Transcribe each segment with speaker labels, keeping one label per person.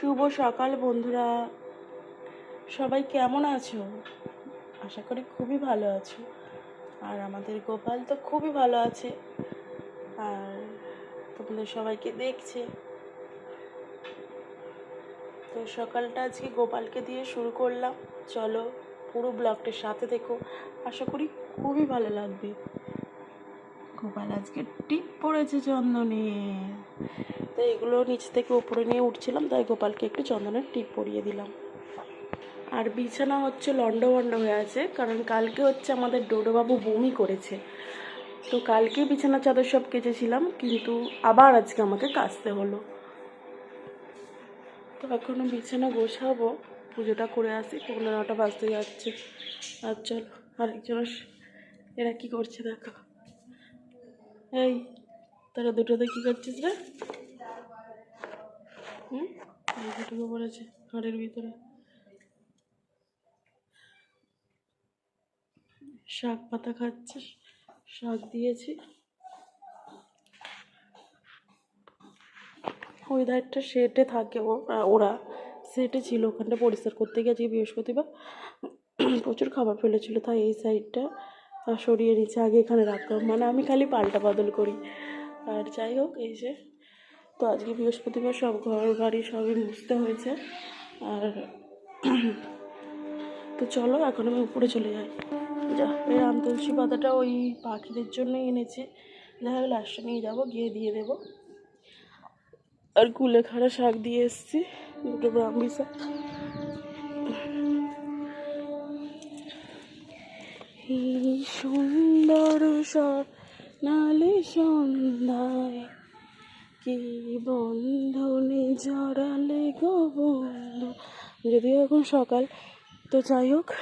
Speaker 1: শুভ সকাল বন্ধুরা। সবাই কেমন আছো? আশা করি খুবই ভালো আছো। আর আমাদের গোপাল তো খুবই ভালো আছে। আর তোমাদের সবাইকে দেখছে। তো সকালটা আজকে গোপালকে দিয়ে শুরু করলাম। চলো পুরো ব্লগটার সাথে দেখো আশা করি খুবই ভালো লাগবে। গোপাল আজকে টিপ পড়েছে চন্দনে তো এগুলো নিচ থেকে উপরে নিয়ে উঠছিলাম, তাই গোপালকে একটু চন্দনের টিপ পরিয়ে দিলাম। আর বিছানা হচ্ছে লন্ডভন্ড হয়ে আছে, কারণ কালকে হচ্ছে আমাদের ডোডোবাবু বমি করেছে। তো কালকে বিছানা চাদর সব কেচেছিলাম, কিন্তু আবার আজকে আমাকে কাচতে হলো। তো এখনও বিছানা গোছাবো, পুজোটা করে আসি পনেরো নটা বাজতে যাচ্ছে। আর চলো, আরেকজন এরা কি করছে দেখো। এই, তারা দুটোতে কি করছিস রে? হুম? দুটোকে পড়েছে ঘরের ভিতরে। শাক পাতা খাচ্ছে শাক দিয়েছি। ওই ধারটা সেটে থাকে ওরা। সেটে ছিল ওখানটা পরিষ্কার করতে গিয়ে আজকে বৃহস্পতিবার। প্রচুর খাবার ফেলেছিল, তাই এই সাইডটা সরিয়ে নিচ্ছে আগে এখানে রাখতাম। মানে আমি খালি পাল্টা বদল করি। আর যাই হোক, এই যে, তো আজকে বৃহস্পতিবার সব ঘর বাড়ি সবই মুছতে হয়েছে। আর তো চলো, এখন আমি উপরে চলে যাই। যা, এই আম তুলসী পাতাটা ওই পাখিদের জন্যই এনেছি। দেখা গেলে আসতে নিয়ে যাব, গিয়ে দিয়ে দেবো। আর কুলেখাড়া শাক দিয়ে এসছি, দুটো ব্রাহ্মী শাক। এই সুন্দর নালে সন্ধ্যায়। কি বন্ধনে জড়ালে গো বন্ধু? যদিও এখন সকাল, তো যাই হোক।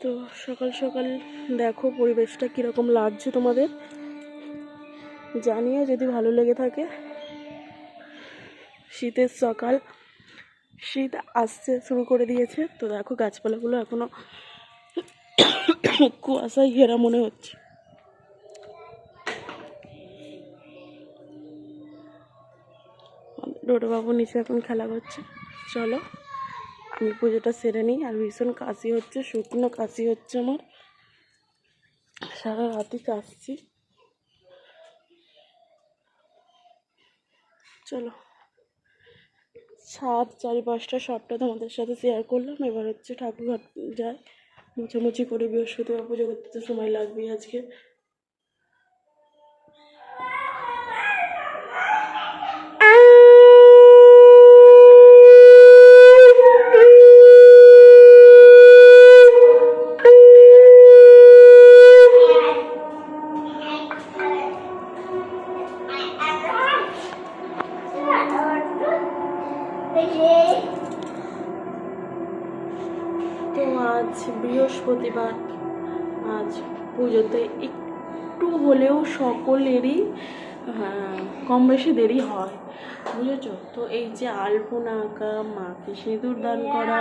Speaker 1: তো সকাল সকাল দেখো পরিবেশটা কীরকম লাগছে তোমাদের। জানিও যদি ভালো লেগে থাকে। শীতের সকাল, শীত আসতে শুরু করে দিয়েছে। তো দেখো গাছপালাগুলো এখনও কুয়াশায় ঘেরা মনে হচ্ছে। ডোডোবাবু নিচে এখন খেলা করছে। চলো, আমি পুজোটা সেরে নিই। আর ভীষণ কাশি হচ্ছে, শুকনো কাশি হচ্ছে আমার। সারা রাতই কাশছি। চলো, সাত ছাদ চারিপাশটা সবটা তোমাদের সাথে শেয়ার করলাম। এবার হচ্ছে ঠাকুরঘাট যায়। মুছামুছি করে বৃহস্পতিবার পুজো করতে তো সময় লাগবেই আজকে। বৃহস্পতিবার আজ পুজোতে একটু হলেও সকলেরই কম বেশি দেরি হয়। বুঝেছ? তো এই যে আলপনা আঁকা মাকে সিঁদুর দান করা,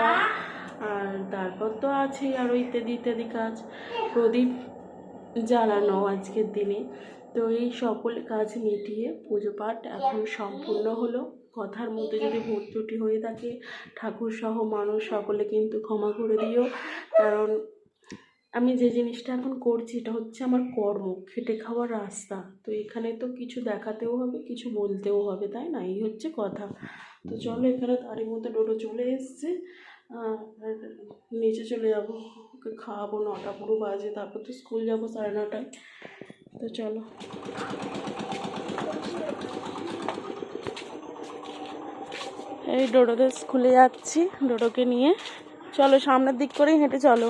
Speaker 1: আর তারপর তো আছেই আরও ইত্যাদি ইত্যাদি কাজ। প্রদীপ জ্বালানো আজকের দিনে। তো এই সকল কাজ মিটিয়ে পুজো পাঠ এখন সম্পূর্ণ হলো। কথার মধ্যে যদি ভুল ত্রুটি হয়ে থাকে, ঠাকুর সহ মানুষ সকলে কিন্তু ক্ষমা করে দিও। কারণ আমি যে জিনিসটা এখন করছি, এটা হচ্ছে আমার কর্ম, খেটে খাওয়ার রাস্তা। তো এখানে তো কিছু দেখাতেও হবে, কিছু বলতেও হবে, তাই না? এই হচ্ছে কথা। তো চলো, এখানে তারই মধ্যে ডোডো চলে এসছে। নিচে চলে যাব, ওকে খাওয়াবো, নটা পুরো বাজে, তারপর তো স্কুল যাব সাড়ে নটায়। তো চলো। এই ডোডোদের স্কুলে যাচ্ছি, ডোডোকে নিয়ে। চলো, সামনের দিক করেই হেঁটে চলো।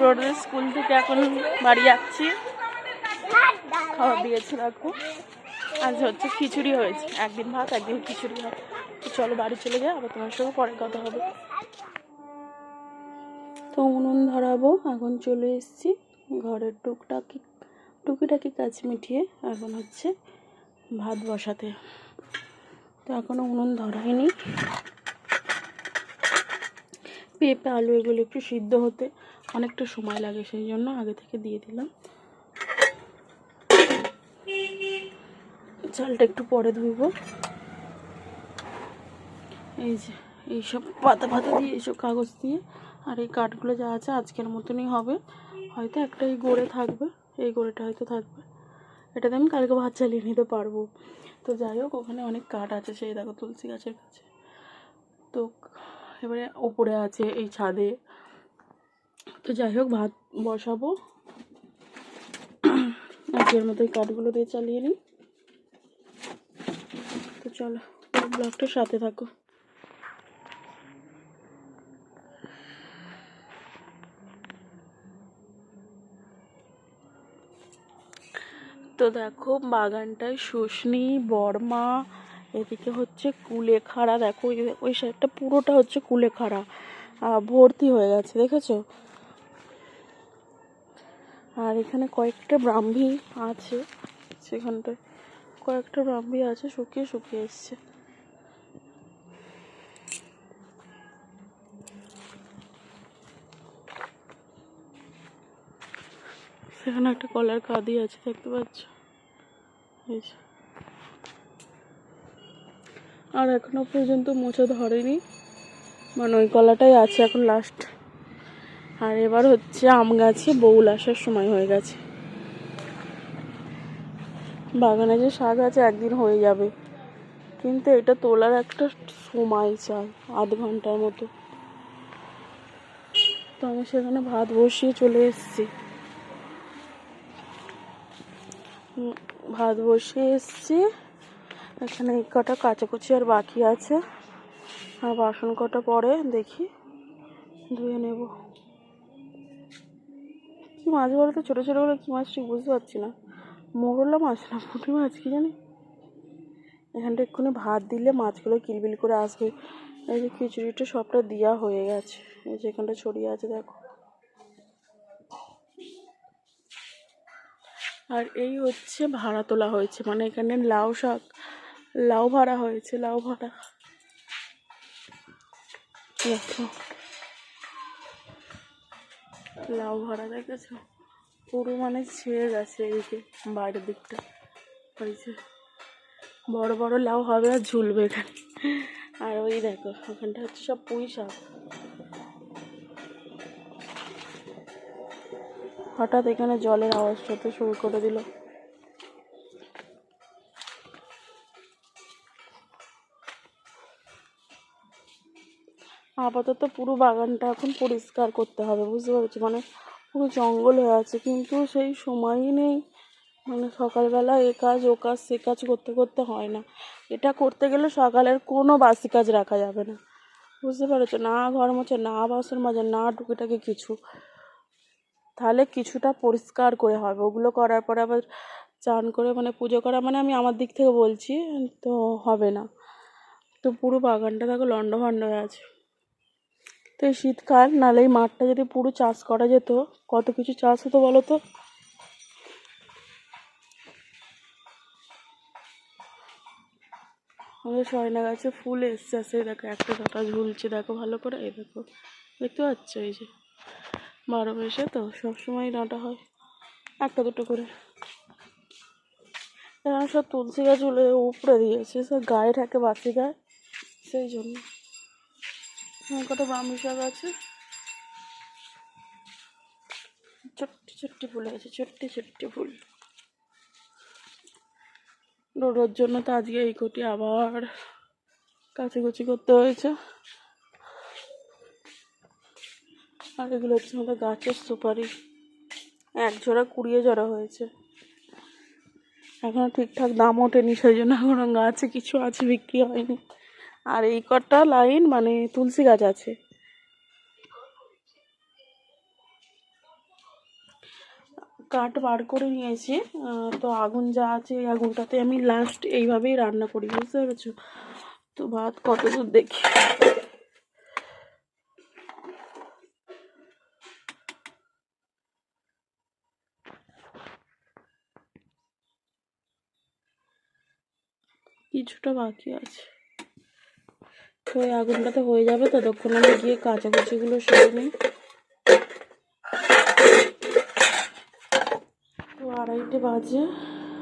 Speaker 2: রোডের
Speaker 1: স্কুল থেকে এখন বাড়ি যাচ্ছি। খাবার দিয়েছি রাখব আজ হচ্ছে খিচুড়ি হয়েছে। একদিন ভাত, একদিন খিচুড়ি ভাত। চলো বাড়ি চলে যাই, আবার তোমার সঙ্গে পরে কথা হবে। তো উনুন ধরাবো, এখন চলে এসেছি। ঘরের টুকটাকি, টুকিটাকি কাজ মিটিয়ে এখন হচ্ছে ভাত বসাতে। তো এখনও উনুন ধরাইনি পেঁপে, আলু এগুলো একটু সিদ্ধ হতে অনেকটা সময় লাগে, সেই জন্য আগে থেকে দিয়ে দিলাম। চালটা একটু পরে ধুইব। এই যে, এইসব পাতা পাতা দিয়ে, এইসব কাগজ দিয়ে আর এই কাঠগুলো যা আছে আজকের মতনই হবে। হয়তো একটা এই গড়ে থাকবে, এই গড়েটা হয়তো থাকবে। এটাতে আমি কালকে ভাত চালিয়ে নিতে পারব। তো যাই হোক, ওখানে অনেক কাঠ আছে, সেই দেখো তুলসী গাছের কাছে। তো এবারে ওপরে আছে এই ছাদে। তো যাই হোক, ভাত বসাবো। আজকের মতো এই কাঠগুলো দিয়ে চালিয়ে নিই। তো চলো ব্লগটার সাথে থাকো। তো দেখো বাগানটায় শুশনি বর্মা, এদিকে হচ্ছে কুলেখাড়া, দেখো ওই- সাইডটা পুরোটা হচ্ছে কুলেখাড়া। ভর্তি হয়ে গেছে, দেখেছ? আর এখানে কয়েকটা ব্রাহ্মী আছে, সেখানটায় কয়েকটা ব্রাহ্মী আছে, শুকিয়ে শুকিয়ে এসছে। সেখানে একটা কলার কাঁদি আছে, দেখতে পাচ্ছ? আর এখনও পর্যন্ত মোচা ধরেনি। মানে ওই কলাটাই আছে এখন লাস্ট আর এবার হচ্ছে আম গাছে বউল আসার সময় হয়ে গেছে। বাগানে যে শাক আছে একদিন হয়ে যাবে। কিন্তু এটা তোলার একটা সময় চাই, আধ ঘণ্টার মতো। তো আমি সেখানে ভাত বসিয়ে চলে এসেছি। ভাত বসিয়ে এসেছি। এখানে এই কটা কাচাকুচি আর বাকি আছে। আর বাসন কটা পরে দেখি, ধুয়ে নেব। কি মাছ বলো তো? ছোটো ছোটো করে কী মাছ ঠিক বুঝতে পারছি না। মোরলা মাছ না, পুঁটি মাছ, কি জানি? এখানটা এক্ষুনি ভাত দিলে মাছগুলো কিলবিল করে আসবে। এই যে খিচুড়িটা সবটা দেওয়া হয়ে গেছে। এই যে এখানটা ছড়িয়ে আছে, দেখো। আর এই হচ্ছে ভাড়া তোলা হয়েছে। মানে এখানে লাউ শাক, লাউ ভাড়া হয়েছে, লাউ ভাড়া। দেখো। লাউ ভাড়া দেখেছ? পুরো মানে ছেড়ে গেছে এই যে বাইরের দিকটা। ওই যে বড় বড় লাউ হবে আর ঝুলবে এখানে। আর ওই দেখো, ওখানটা হচ্ছে সব পুঁই শাক। হঠাৎ এখানে জলের আওয়াজ হতে শুরু করে দিল। আপাতত পুরো বাগানটা এখন পরিষ্কার করতে হবে, বুঝতে পারছি? মানে পুরো জঙ্গল হয়ে আছে, কিন্তু সেই সময়ই নেই। মানে সকালবেলা এ কাজ, ও কাজ, সে কাজ করতে করতে হয় না। এটা করতে গেলে সকালের কোনো বাসি কাজ রাখা যাবে না, বুঝতে পেরেছ? না ঘর মোছা, না বাসন মাজা, না টুকিটাকি কিছু। তাহলে কিছুটা পরিষ্কার করে হবে। ওগুলো করার পরে আবার চান করে মানে পুজো করা মানে আমি আমার দিক থেকে বলছি, তো হবে না। তো পুরো বাগানটা দেখো লন্ডভন্ড হয়ে আছে। তো এই শীতকাল, নাহলে এই মাঠটা যদি পুরো চাষ করা যেত, কত কিছু চাষ হতো বলো তো? আমাদের সয়না গাছে ফুল এসছে আছে দেখো একটা কাটা ঝুলছে, দেখো ভালো করে, এই দেখো, দেখতে পাচ্ছ এই যে? বারো মাসে তো সবসময় ডাঁটা হয়। একটা, দুটো করে। এখন সব তুলসী গাছগুলো উপরে দিয়েছে, সব গায়ে থাকে বাসি গায়ে, সেই জন্য। কটা বামি শাক আছে। ছোট্টি ছোট্টি ফুল আছে ছোট্টি ছোট্টি ফুল। রোডের জন্য তো আজকে এই কোটি আবার কাচাকুচি করতে হয়েছে। আর এগুলো হচ্ছে আমাদের গাছের সুপারি। এক জোড়া কুড়িয়ে জোড়া হয়েছে। এখনও ঠিকঠাক দাম ওঠেনি, সেই জন্য এখনও গাছে কিছু আছে, বিক্রি হয়নি। আর এই কটা লাইন মানে তুলসী গাছ আছে। কাঠ বার করে নিয়েছি তো আগুন যা আছে এই আগুনটাতে আমি লাস্ট এইভাবেই রান্না করি, বুঝতে পেরেছ? তো ভাত কত দূর দেখি। কিছুটা বাকি আছে। তো ওই আগুনটাতে হয়ে যাবে ততক্ষণ আমি গিয়ে কাঁচাকুচিগুলো সেরে নিই। তো আড়াইটে বাজে,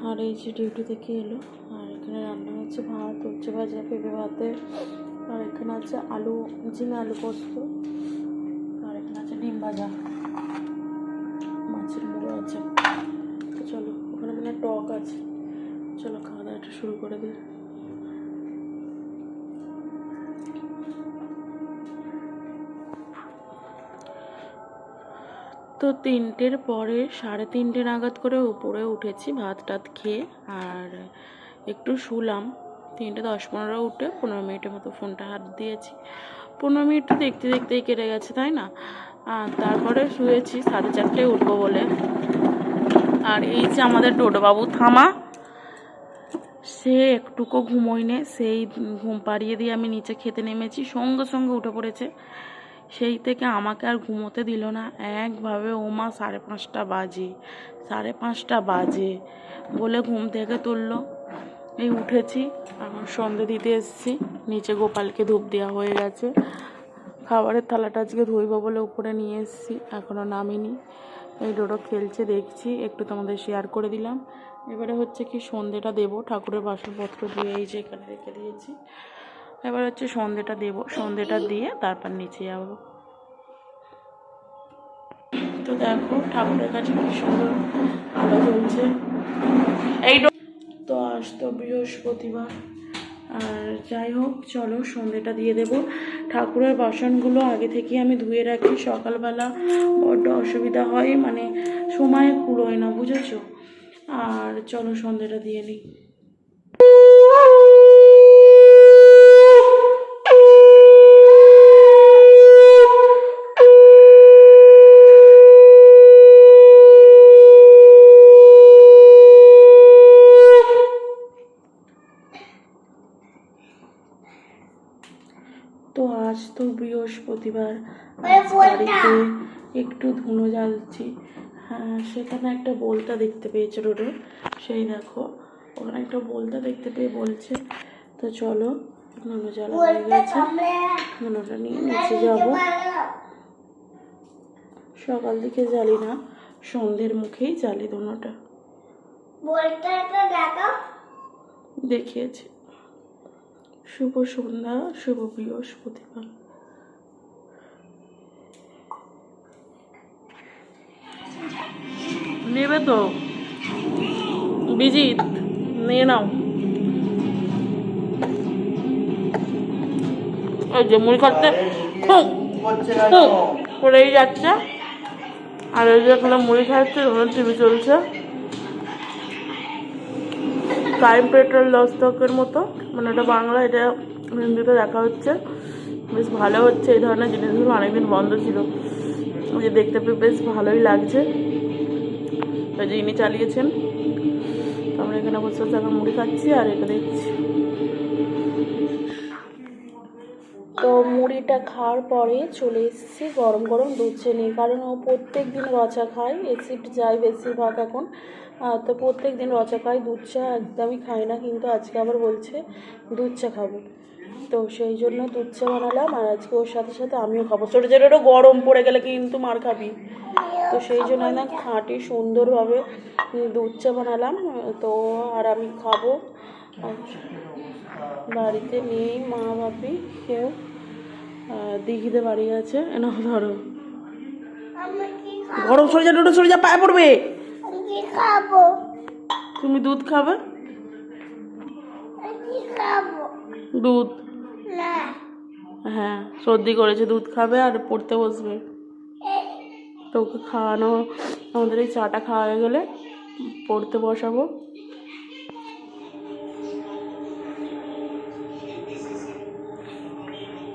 Speaker 1: আর এই যে ডিউটি থেকে এলো। আর এখানে রান্না হচ্ছে ভাত হচ্ছে ভাজা, পেঁপে ভাতে, আর এখানে আছে আলু, ঝিঙে আলু পোস্ত, আর এখানে আছে ডিম ভাজা। মাছের মুড়ো আছে। তো চলো, ওখানে মানে টক আছে। চলো খাওয়া দাওয়াটা শুরু করে দিই। তো তিনটের পরে সাড়ে তিনটে নাগাদ করে উপরে উঠেছি, ভাত টাত খেয়ে আর একটু শুলাম। তিনটে দশ পনেরো উঠে পনেরো মিনিটের মতো ফোনটা হাত দিয়েছি। পনেরো মিনিট দেখতে দেখতেই কেটে গেছে, তাই না? আর তারপরে শুয়েছি, সাড়ে চারটে উঠবো বলে। আর এই যে আমাদের ডোডোবাবু থামা। সে একটুকু ঘুমোয়নি, সেই ঘুম পাড়িয়ে দিয়ে আমি নিচে খেতে নেমেছি, সঙ্গে সঙ্গে উঠে পড়েছে। সেই থেকে আমাকে আর ঘুমোতে দিল না। একভাবে ওমা সাড়ে পাঁচটা বাজে, সাড়ে পাঁচটা বাজে বলে ঘুম থেকে তুললো। এই উঠেছি, এখন সন্ধে দিতে এসেছি, নিচে গোপালকে ধূপ দেওয়া হয়ে গেছে। খাবারের থালাটা আজকে ধুইব বলে উপরে নিয়ে এসেছি এখনও নামিনি। এই ডোডো খেলছে, দেখছি, একটু তোমাদের শেয়ার করে দিলাম। এবারে হচ্ছে কি সন্ধেটা দেবো, ঠাকুরের বাসনপত্র দিয়ে এই যে এখানে রেখে দিয়েছি। এবার হচ্ছে সন্ধেটা দেবো। সন্ধেটা দিয়ে তারপর নিচে যাব। তো দেখো, ঠাকুরের কাছে কি সুন্দর আলো জ্বলছে। এই তো আজ তো বৃহস্পতিবার। আর যাই হোক, চলো সন্ধেটা দিয়ে দেবো। ঠাকুরের বাসনগুলো আগে থেকে আমি ধুয়ে রাখি। সকালবেলা বড্ড অসুবিধা হয় মানে সময় কুলোয় না, বুঝেছ? আর চলো সন্ধেটা দিয়ে নিই তো আজ তো বৃহস্পতিবার বাড়িতে একটু ধুনো জ্বালছি। হ্যাঁ সেখানে একটা বলতা দেখতে পেয়েছে রোডে। সেই দেখো ওখানে একটা বলতা দেখতে পেয়ে বলছে। তো চলো ধুনো জ্বালা হয়ে গেছে। ধুনোটা নিয়ে নিচে যাব। সকাল দিকে জ্বালি না সন্ধ্যের মুখেই জ্বালি ধুনোটা। দেখিয়েছে। শুভ সন্ধ্যা, শুভ বৃহস্পতিবার নেবে তো। বিজিত, নিয়ে নাও। ওই যে মুড়ি খাচ্ছে করেই যাচ্ছে। আর ওই যে এখানে মুড়ি খাচ্ছে ওখানে টিভি চলছে। ক্রাইম পেট্রোল দস্তকের মতো মানে ওটা বাংলা, এটা হিন্দিতে দেখা হচ্ছে। বেশ ভালো হচ্ছে এই ধরনের জিনিসগুলো, অনেকদিন বন্ধ ছিল। যে দেখতে পেয়ে বেশ ভালোই লাগছে। ওই যে ইনি চালিয়েছেন। আমরা এখানে বসে বসে এখন মুড়ি খাচ্ছি আর এটা দেখছি। মুড়িটা খাওয়ার পরে চলে এসেছি গরম গরম দুধ চা নিয়ে। কারণ ও প্রত্যেক দিন রচা খায় এসিড যায় বেশিরভাগ এখন। তো প্রত্যেক দিন রচা খায়, দুধ চা একদমই খায় না, কিন্তু আজকে আবার বলছে দুধ চা খাব। তো সেই জন্য দুধ চা বানালাম আর আজকে ওর সাথে সাথে আমিও খাব। ছোটো ছোটো গরম পড়ে গেলে কিন্তু মার খাবি। তো সেই জন্য না খাঁটি সুন্দরভাবে দুধ চা বানালাম। তো আর আমি খাব। বাড়িতে নেই মা বাপি, কেউ। দিঘিতে বাড়ি আছে। না ধরো। গরম সরে যা ডোটো সরে যা পায়ে পড়বে। তুমি দুধ খাবে? দুধ? হ্যাঁ সর্দি করেছে দুধ খাবে আর পড়তে বসবে। তো ওকে খাওয়ানো আমাদের এই চাটা খাওয়া হয়ে গেলে পড়তে বসাবো।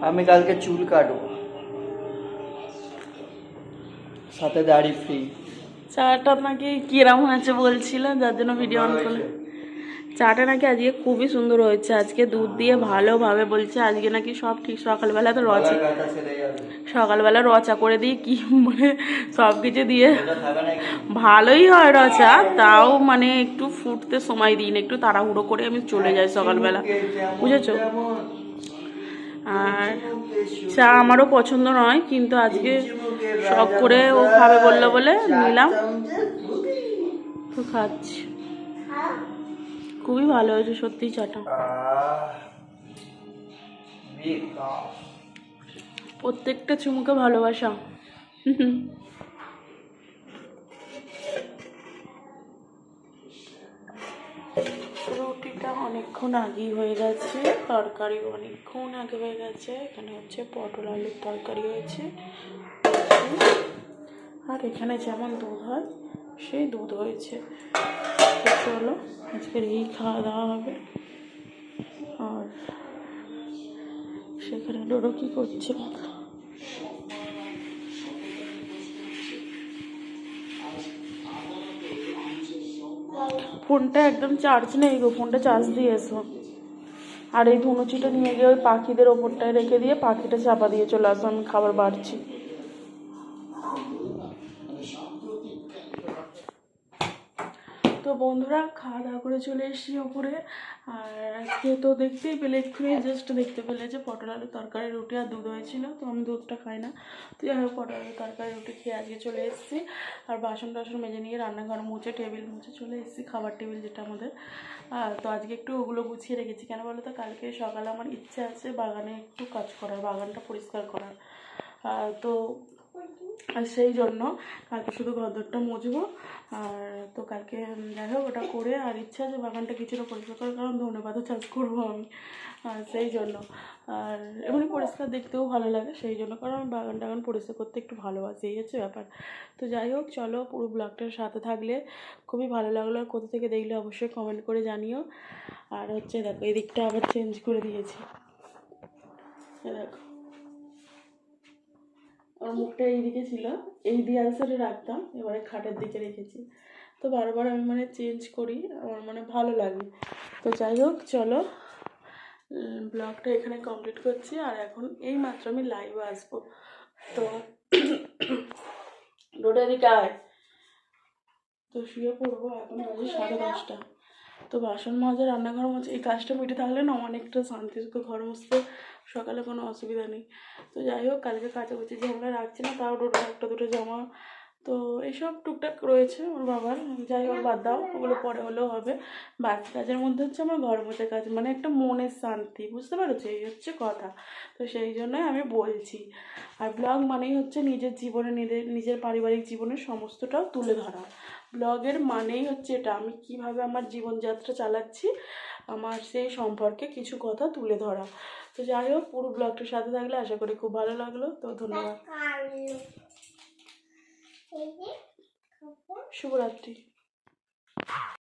Speaker 3: আমি কালকে চুল কাটবো। সাথে দাড়ি ফ্রি
Speaker 1: চাটা নাকি কিরম হয়েছে বলছিল? যার জন্য ভিডিও অন করলে। চাটা নাকি আজকে খুবই সুন্দর হয়েছে। আজকে দুধ দিয়ে ভালোভাবে বলছে আজকে নাকি সব ঠিক। সকালবেলা তো রচা সকালবেলা রচা করে দিয়ে কি মানে সব কিছু দিয়ে। ভালোই হয় রচা তাও মানে একটু ফুটতে সময় দিই না একটু তাড়াহুড়ো করে আমি চলে যাই সকালবেলা। বুঝেছ? আর চা আমারও পছন্দ নয় কিন্তু আজকে শখ করে ও খাবে বলল বলে নিলাম। তো খাচ্ছি। খুবই ভালো হয়েছে সত্যি চাটা। প্রত্যেকটা চুমুকে ভালোবাসা। অনেকক্ষণ আগেই হয়ে গেছে তরকারি অনেকক্ষণ আগে হয়ে গেছে। এখানে হচ্ছে পটল আলুর তরকারি হয়েছে। আর এখানে যেমন দুধ হয়, সেই দুধ হয়েছে। চলো, আজকের এই খাওয়া দাওয়া হবে। আর সেখানে ডোরো কী করছে? ফোনটা একদম চার্জ নেই গো, ফোনটা চার্জ দিয়ে এসো। আর এই ধুনুচিটা নিয়ে গিয়ে ওই পাখিদের ওপরটায় রেখে দিয়ে পাখিটা চাপা দিয়ে চলে আসো, আমি খাবার বাড়ছি। বন্ধুরা, খাওয়া দাওয়া করে চলে এসেছি ওপরে। আর আজকে তো দেখতেই পেলে এক্ষুনি জাস্ট দেখতে পেলে যে পটল আলু তরকারি, রুটি আর দুধ হয়েছিল, তো আমি দুধটা খাই না। তো যাই হোক, পটল আলু তরকারি, রুটি খেয়ে আজকে চলে এসেছি। আর বাসন টাসন মেজে নিয়ে রান্নাঘর মুছে, টেবিল মুছে চলে এসেছি, খাবার টেবিল যেটা আমাদের। তো আজকে একটু ওগুলো গুছিয়ে রেখেছি। কেন বলো তো? কালকে সকালে আমার ইচ্ছে আছে বাগানে একটু কাজ করার, বাগানটা পরিষ্কার করার। আর তো আর সেই জন্য কালকে শুধু ঘরদরটা মুছবো আর তো কালকে যাই হোক, ওটা করে আর ইচ্ছা আছে বাগানটা কিছুটা পরিষ্কার করার, কারণ ধনে পাতা চাষ করব আমি। আর সেই জন্য। আর এমনি পরিষ্কার দেখতেও ভালো লাগে, সেই জন্য। কারণ আমি বাগান টাগান পরিষ্কার করতে একটু ভালোবাসি, এই হচ্ছে ব্যাপার। তো যাই হোক, চলো পুরো ব্লগটার সাথে থাকলে খুবই ভালো লাগল। আর কোথা থেকে দেখলে অবশ্যই কমেন্ট করে জানিও। আর হচ্ছে দেখো এদিকটা আবার চেঞ্জ করে দিয়েছি। দেখো। আমার মুখটা এইদিকে ছিল। এই দেয়াল সাইডে রাখতাম এবারে খাটের দিকে রেখেছি। তো বারবার আমি মানে চেঞ্জ করি আমার মানে ভালো লাগে। তো যাই হোক চলো ব্লগটা এখানে কমপ্লিট করছি। আর এখন এই মাত্র আমি লাইভে আসব। তো রোডে দিকে আয়। তো শুয়ে পড়ব এখন বাজে সাড়ে দশটা। তো বাসন মাজা রান্নাঘর মাজা এই কাজটা মিটে থাকলে না অনেকটা শান্তি ঘর মুছতে সকালে কোনো অসুবিধা নেই। তো যাই হোক, কালকে কাচাকুচি ঝামেলা রাখছি না, তাও দুটো, একটা দুটো জামা। তো এইসব টুকটাক রয়েছে ওর বাবার। যাই হোক, বাদ দাও, ওগুলো পরে হলেও হবে। বাকি কাজের মধ্যে হচ্ছে আমার ঘর মোছা কাজ মানে একটা মনের শান্তি, বুঝতে পারছ? এই হচ্ছে কথা। তো সেই জন্যই আমি বলছি। আর ব্লগ মানেই হচ্ছে নিজের জীবনে, নিজের নিজের পারিবারিক জীবনের সমস্তটাও তুলে ধরা। ব্লগের মানেই হচ্ছে এটা। আমি কীভাবে আমার জীবনযাত্রা চালাচ্ছি, আমার সেই সম্পর্কে কিছু কথা তুলে ধরা। তো যাই হোক পুরো ব্লগটার সাথে থাকলে আশা করি খুব ভালো লাগল। তো ধন্যবাদ। শুভরাত্রি।